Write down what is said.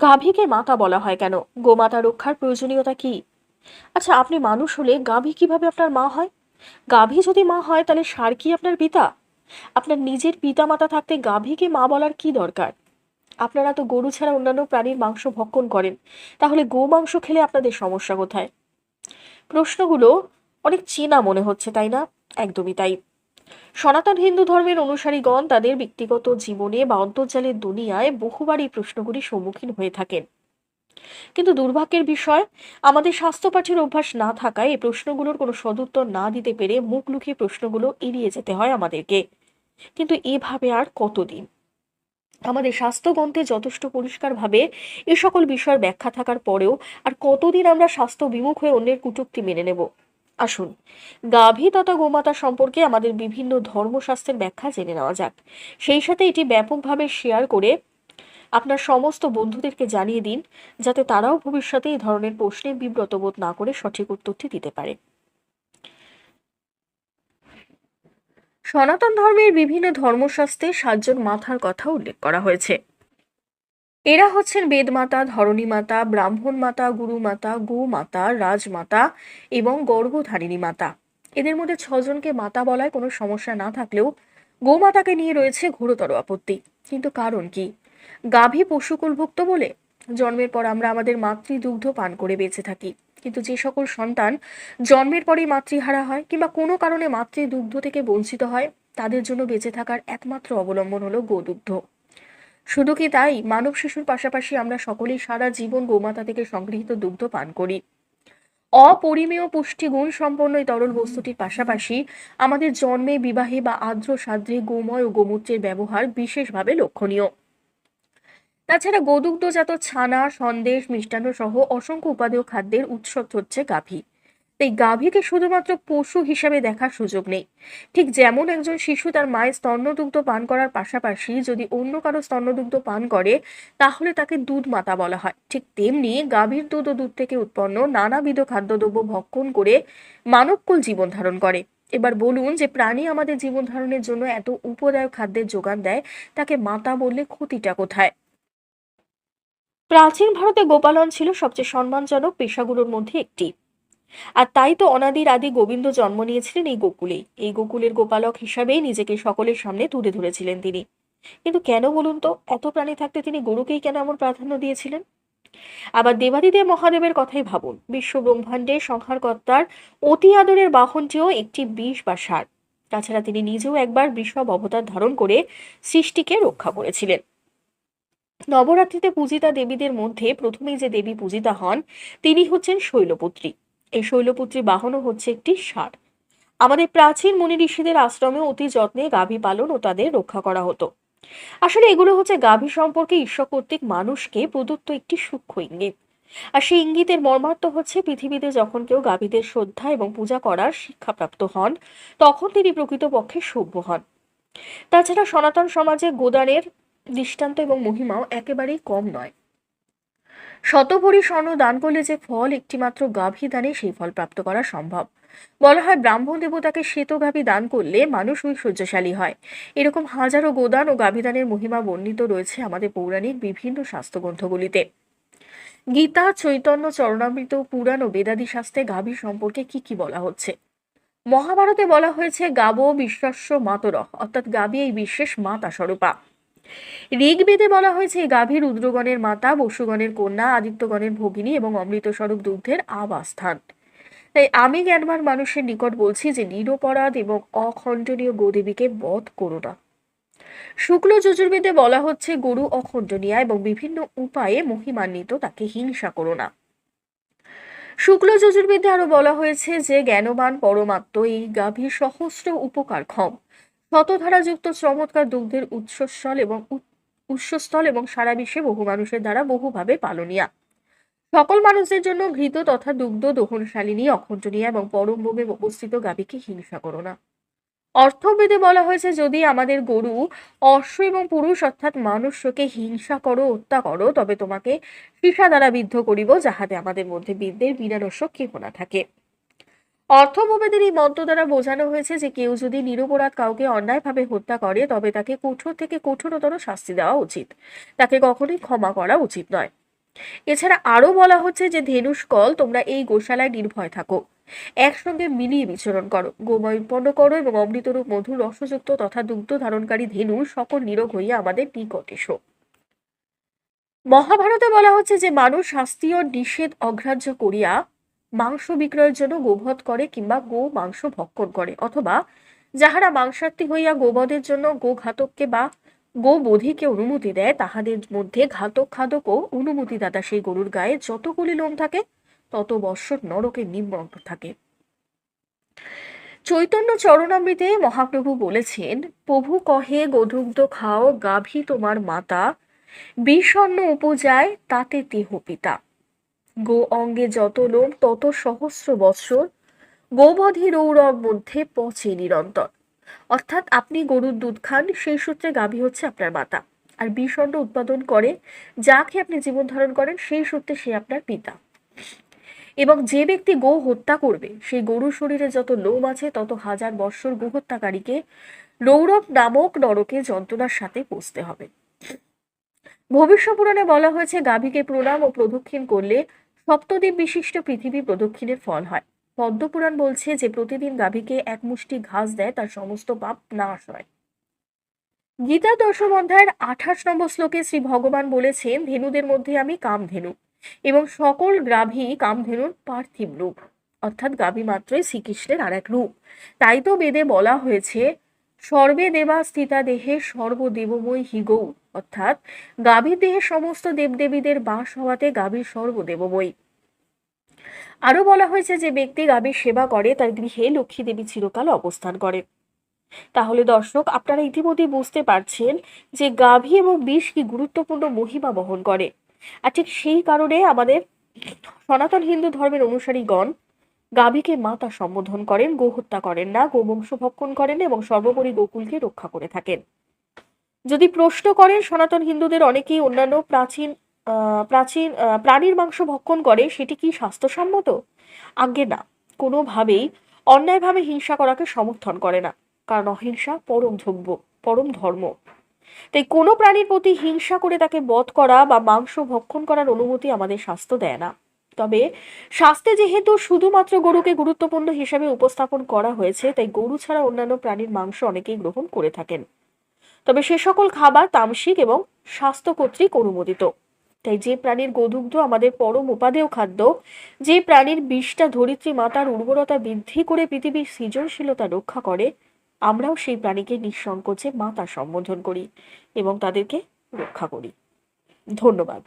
গাভীকে মাতা বলা হয় কেন? গোমাতা রক্ষার প্রয়োজনীয়তা কি? আচ্ছা আপনি মানুষ হলে গাভী কীভাবে আপনার মা হয়? গাভী যদি মা হয়, তাহলে সার কি আপনার পিতা? আপনার নিজের পিতা মাতা থাকতে গাভীকে মা বলার কি দরকার? আপনারা তো গরু ছাড়া অন্যান্য প্রাণীর মাংস ভক্ষণ করেন। তাহলে গো মাংস খেলে আপনাদের সমস্যা কোথায়? প্রশ্নগুলো অনেক চেনা মনে হচ্ছে, তাই না? একদমই তাই। সনাতন হিন্দু ধর্মের অনুসারীগণ তাদের ব্যক্তিগত জীবনে বা অন্তর্জালের দুনিয়ায় বহুবার এই সম্মুখীন হয়ে থাকেন। কিন্তু দুর্ভাগ্যের বিষয়, আমাদের স্বাস্থ্যপাঠের অভ্যাস না থাকায় এই প্রশ্নগুলোর কোনো সদুত্তর না দিতে পেরে মুখ লুকিয়ে প্রশ্নগুলো এড়িয়ে যেতে হয় আমাদেরকে। কিন্তু এভাবে আর কতদিন? আমাদের স্বাস্থ্যগ্রন্থে যথেষ্ট পরিষ্কারভাবে এ সকল বিষয়ের ব্যাখ্যা থাকার পরেও আর কতদিন আমরা স্বাস্থ্য বিমুখ হয়ে অন্যের কুটুক্তি মেনে নেব? আসুন। গাভী তথা গোমাতা সম্পর্কে আমাদের বিভিন্ন ধর্মশাস্ত্রের ব্যাখ্যা জেনে নেওয়া যাক। সেই সাথে এটি ব্যাপকভাবে শেয়ার করে আপনার সমস্ত বন্ধুদেরকে জানিয়ে দিন, যাতে তারাও ভবিষ্যতে এই ধরনের প্রশ্নে বিব্রত বোধ না করে সঠিক উত্তরটি দিতে পারে। সনাতন ধর্মের বিভিন্ন ধর্মশাস্ত্রে সাতজন মাথার কথা উল্লেখ করা হয়েছে। এরা হচ্ছেন বেদমাতা ধরণী মাতা ব্রাহ্মণ মাতা গুরু মাতা গো মাতা রাজমাতা এবং গর্ভধারিণী মাতা। এদের মধ্যে ছজনকে মাতা বলায় কোনো সমস্যা না থাকলেও গোমাতাকে নিয়ে রয়েছে ঘোরতর আপত্তি। কিন্তু কারণ কি? গাভী পশুকুলভুক্ত বলে? জন্মের পর আমরা আমাদের মাতৃদুগ্ধ পান করে বেঁচে থাকি। কিন্তু যে সকল সন্তান জন্মের পরেই মাতৃহারা হয় কিংবা কোনো কারণে মাতৃদুগ্ধ থেকে বঞ্চিত হয়, তাদের জন্য বেঁচে থাকার একমাত্র অবলম্বন হলো গোদুগ্ধ। শুধু কি তাই? মানব শিশুর পাশাপাশি আমরা সকলেই সারা জীবন গোমাতা থেকে সংগৃহীত দুগ্ধ পান করি। অপরিমেয় পুষ্টিগুণ সম্পন্ন এই তরল বস্তুটির পাশাপাশি আমাদের জন্মে বিবাহে বা আর্দ্র সাদ্রে গোময় ও গোমূত্রের ব্যবহার বিশেষভাবে লক্ষণীয়। তাছাড়া গোদুগ্ধজাত ছানা, সন্দেশ মিষ্টান্ন সহ অসংখ্য উপাদেয় খাদ্যের উৎস হচ্ছে গাভী। তাই গাভীকে শুধুমাত্র পশু হিসাবে দেখার সুযোগ নেই। ঠিক যেমন একজন শিশু তার মায়ের স্তন্যদুগ্ধ পান করার পাশাপাশি যদি অন্য কারও স্তন্যদুগ্ধ পান করে, তাহলে তাকে দুধ মাতা বলা হয়। ঠিক তেমনি গাভীর দুধ ও দুধ থেকে উৎপন্ন নানাবিধ খাদ্যদ্রব্য ভক্ষণ করে মানবকুল জীবন ধারণ করে। এবার বলুন যে প্রাণী আমাদের জীবন ধারণের জন্য এত উপদায়ক খাদ্যের যোগান দেয়, তাকে মাতা বললে ক্ষতিটা কোথায়? প্রাচীন ভারতে গোপালন ছিল সবচেয়ে সম্মানজনক পেশাগুলোর মধ্যে একটি। আর তাই তো অনাদির আদি গোবিন্দ জন্ম নিয়েছিলেন এই গোকুলেই এই গোকুলের গোপালক হিসাবেই নিজেকে সকলের সামনে তুলে ধরেছিলেন তিনি। কিন্তু কেন বলুন তো, এত প্রাণী থাকতে তিনি গরুকেই কেন এমন প্রাধান্য দিয়েছিলেন? আবার দেবাদিদেব মহাদেবের কথাই ভাবুন। বিশ্ব ব্রহ্মাণ্ডের সংহারকর্তার অতি আদরের বাহনটিও একটি বিষ বা সার। তাছাড়া তিনি নিজেও একবার বৃষভ অবতার ধারণ করে সৃষ্টিকে রক্ষা করেছিলেন। নবরাত্রিতে পূজিতা দেবীদের মধ্যে প্রথমেই যে দেবী পূজিতা হন, তিনি হচ্ছেন শৈলপুত্রী। এই শৈলপুত্রী বাহনও হচ্ছে একটি ষাঁড়। আমাদের প্রাচীন মুনি ঋষিদের আশ্রমে অতি যত্নে গাভী পালন ও তাদের রক্ষা করা হতো। আসলে এগুলো হচ্ছে গাভী সম্পর্কে ঈশ্বর কর্তৃক মানুষকে প্রদত্ত একটি সূক্ষ্ম ইঙ্গিত। আর সেই ইঙ্গিতের মর্মার্থ হচ্ছে পৃথিবীতে যখন কেউ গাভীদের শ্রদ্ধা এবং পূজা করার শিক্ষাপ্রাপ্ত হন, তখন তিনি প্রকৃতপক্ষে সভ্য হন। তাছাড়া সনাতন সমাজে গোদানের দৃষ্টান্ত এবং মহিমাও একেবারেই কম নয়। শতভরি স্বর্ণ দান করলে যে ফল, একটিমাত্র গাভী দানে সেই ফল প্রাপ্ত করা সম্ভব। বলা হয় ব্রাহ্মণ দেবতাকে শ্বেত গাভী দান করলে মানুষ ঐশ্বর্যশালী হয়। এরকম হাজারো গোদান ও গাভীদানের মহিমা বর্ণিত রয়েছে আমাদের পৌরাণিক বিভিন্ন শাস্ত্রগ্রন্থগুলিতে গীতা, চৈতন্য, চরণামৃত, পুরাণ ও বেদাদি শাস্ত্রে গাভী সম্পর্কে কি কি বলা হচ্ছে? মহাভারতে বলা হয়েছে, গাব, বিশ্বাস্য মাতরহ অর্থাৎ গাবী এই বিশেষ মাতা স্বরূপা। ঋগ্বেদে বলা হয়েছে এই গাভী রুদ্রগণের মাতা, বসুগণের কন্যা, আদিত্যগণের ভগিনী এবং অমৃত স্বরূপ দুগ্ধের আবাসস্থান। তাই আমি জ্ঞানবান মানুষের নিকট বলছি যে, নিরপরাধ এবং অখণ্ডনীয় গোদেবীকে বধ করো না। শুক্ল যজুর্বেদে বলা হচ্ছে, গরু অখণ্ডনীয়া এবং বিভিন্ন উপায়ে মহিমান্বিত, তাকে হিংসা করো না। শুক্ল যজুর্বেদে আরও বলা হয়েছে যে, জ্ঞানবান পরমাত্ম এই গাভীর সহস্র উপকার ক্ষম। শতধারাযুক্ত চমৎকার দুগ্ধের উৎসস্থল এবং উৎসস্থল এবং সারা বিশ্বে বহু মানুষের দ্বারা বহুভাবে পালনীয়া। সকল মানুষদের জন্য ঘৃত তথা দুগ্ধ দহনশালিনী অখণ্ডনীয় এবং পরম ভোগে অবস্থিত গাভীকে হিংসা করো না। অর্থবেদে বলা হয়েছে, যদি আমাদের গরু অশ্ব এবং পুরুষ অর্থাৎ মানুষকে হিংসা করো, হত্যা করো, তবে তোমাকে সীসা দ্বারা বিদ্ধ করিব, যাহাতে আমাদের মধ্যে বিদ্যের বিনারস্য কেহ না থাকে। অর্থভবেদের এই মন্ত্র দ্বারা বোঝানো হয়েছে যে কেউ যদি নিরপরাধ কাউকে অন্যায়ভাবে হত্যা করে, তবে তাকে কঠোর থেকে কঠোরতর শাস্তি দেওয়া উচিত। তাকে কখনোই ক্ষমা করা উচিত নয়। এছাড়া আরও বলা হচ্ছে যে, ধেনুষ্কল, তোমরা এই গোশালায় নির্ভয় থাকো। একসঙ্গে মিলিয়ে বিচরণ করো। গোময় উৎপন্ন করো এবং অমৃতরূপ মধুর রসযুক্ত তথা দুগ্ধ ধারণকারী ধেনু সকল নিরোগ হইয়া আমাদের নিকট এসো। মহাভারতে বলা হচ্ছে যে, মানুষ শাস্তি ও নিষেধ অগ্রাহ্য করিয়া মাংস বিক্রয়ের জন্য গোবধ করে কিংবা গো মাংস ভক্ষণ করে, অথবা যাহারা মাংসার্থী হইয়া গোবধের জন্য গো ঘাতককে বা গো গোবধিকে অনুমতি দেয়, তাহাদের মধ্যে ঘাতক খাদকও অনুমতিদাতা সেই গরুর গায়ে যতগুলি লোম থাকে, তত বৎসর নরকে নিমগ্ন থাকে। চৈতন্য চরণামৃতে মহাপ্রভু বলেছেন, প্রভু কহে, গোধুগ্ধ খাও, গাভী তোমার মাতা, বিষণ্ণ উপজায়, তাতে দেহ পিতা। গো অঙ্গে যত লোম তত সহস্র বৎসর গোবধি রৌরব মধ্যে পচে নিরন্তর। অর্থাৎ আপনি গরুর দুধ খান, সেই সূত্রে গাভী হচ্ছে আপনার মাতা। আর বিষণ্ড উৎপাদন করে যা খেয়ে আপনি জীবন ধারণ করেন, সেই সূত্রে সে আপনার পিতা। এবং যে ব্যক্তি গো হত্যা করবে, সেই গরুর শরীরে যত লোম আছে, তত হাজার বৎসর গো হত্যাকারীকে রৌরব নামক নরকে যন্ত্রণার সাথে পৌঁছতে হবে। ভবিষ্য পুরাণে বলা হয়েছে, গাভীকে প্রণাম ও প্রদক্ষিণ করলে সপ্তদ্বীপ বিশিষ্ট পৃথিবী প্রদক্ষিণের ফল হয়। পদ্মপুরাণ বলছে যে, প্রতিদিন গাভীকে এক মুষ্টি ঘাস দেয়, তার সমস্ত পাপ নাশ হয়। গীতা দশম অধ্যায়ের আঠাশ নম্বর শ্লোকে শ্রী ভগবান বলেছেন, ধেনুদের মধ্যে আমি কামধেনু এবং সকল গাভী কামধেনুর পার্থিব রূপ। অর্থাৎ গাভী মাত্রই শ্রীকৃষ্ণের আর এক রূপ। তাই তো বেদে বলা হয়েছে, সর্বে দেবা স্থিতা দেহে সর্বদেবময় হিগৌ। অর্থাৎ গাভীর দেহে সমস্ত দেবদেবীদের বাস হওয়াতে গাভীর সর্বদেব সর্বদেবময়ী আরও বলা হয়েছে যে ব্যক্তি গাভীর সেবা করে, তার গৃহে লক্ষ্মী দেবী চিরকাল অবস্থান করে। তাহলে দর্শক, আপনারা ইতিমধ্যে বুঝতে পারছেন যে গাভী এবং বিষ কি গুরুত্বপূর্ণ মহিমা বহন করে। আর ঠিক সেই কারণে আমাদের সনাতন হিন্দু ধর্মের অনুসারীগণ গাভীকে মাতা সম্বোধন করেন, গোহত্যা করেন না, গোবংশ ভক্ষণ করেন এবং সর্বোপরি গোকুলকে রক্ষা করে থাকেন। যদি প্রশ্ন করেন, সনাতন হিন্দুদের অনেকেই অন্যান্য প্রাচীন প্রাচীন প্রাণীর মাংস ভক্ষণ করে, সেটি কি স্বাস্থ্যসম্মত? আজ্ঞে না। কোনোভাবেই অন্যায়ভাবে হিংসা করাকে সমর্থন করে না, কারণ অহিংসা পরম ধব্য পরম ধর্ম। তাই কোনো প্রাণীর প্রতি হিংসা করে তাকে বধ করা বা মাংস ভক্ষণ করার অনুমতি আমাদের স্বাস্থ্য দেয় না। তবে শাস্ত্রে যেহেতু শুধুমাত্র গরুকে গুরুত্বপূর্ণ হিসাবে উপস্থাপন করা হয়েছে, তাই গরু ছাড়া অন্যান্য প্রাণীর মাংস অনেকেই গ্রহণ করে থাকেন। তবে সে সকল খাবার তামসিক এবং স্বাস্থ্য কর্তৃক অনুমোদিত। তাই যে প্রাণীর গোদুগ্ধ আমাদের পরম উপাদেয় খাদ্য, যে প্রাণীর বিষটা ধরিত্রী মাতার উর্বরতা বৃদ্ধি করে পৃথিবীর সৃজনশীলতা রক্ষা করে, আমরাও সেই প্রাণীকে নিঃসংকোচে মাতা সম্বোধন করি এবং তাদেরকে রক্ষা করি। ধন্যবাদ।